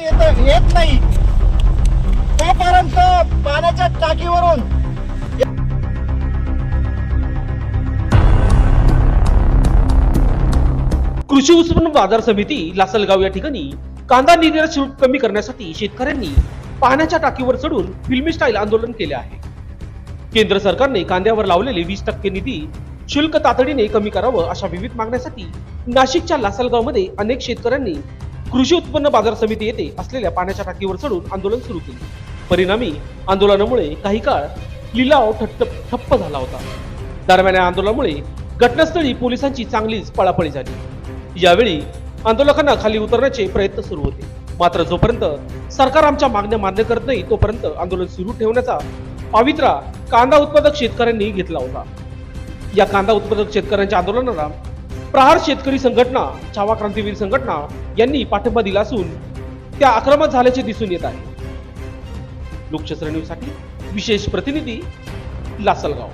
येत येत नाही. तोपर्यंत पाण्याच्या टाकीवरून कृषी उत्पन्न बाजार समिती लासलगाव या ठिकाणी कांदा निर्यात शुल्क कमी करण्यासाठी शेतकऱ्यांनी पाण्याच्या टाकीवर चढून फिल्मी स्टाईल आंदोलन केले आहे. केंद्र सरकारने कांद्यावर लावलेले वीस टक्के निधी शुल्क तातडीने कमी करावं अशा विविध मागण्यासाठी नाशिकच्या लासलगावमध्ये अनेक शेतकऱ्यांनी कृषी उत्पन्न बाजार समिती येथे असलेल्या पाण्याच्या टाकीवर चढून आंदोलन सुरू केले. परिणामी आंदोलनामुळे काही काळ लिलाव ठप्प ठप्प झाला होता. दरम्यान या आंदोलनामुळे घटनास्थळी पोलिसांची चांगलीच पळापळी झाली. यावेळी आंदोलकांना खाली उतरण्याचे प्रयत्न सुरू होते. मात्र जोपर्यंत सरकार आमच्या मागण्या मान्य करत नाही तोपर्यंत आंदोलन सुरू ठेवण्याचा पवित्रा कांदा उत्पादक शेतकऱ्यांनी घेतला होता. या कांदा उत्पादक शेतकऱ्यांच्या आंदोलनाला प्रहार शेतकरी संघटना छावा क्रांतीवीर संघटना यांनी पाठिंबा दिला असून त्या आक्रमक झाल्याचे दिसून येत आहे. लोकशस्त्र न्यूजसाठी विशेष प्रतिनिधी लासलगाव.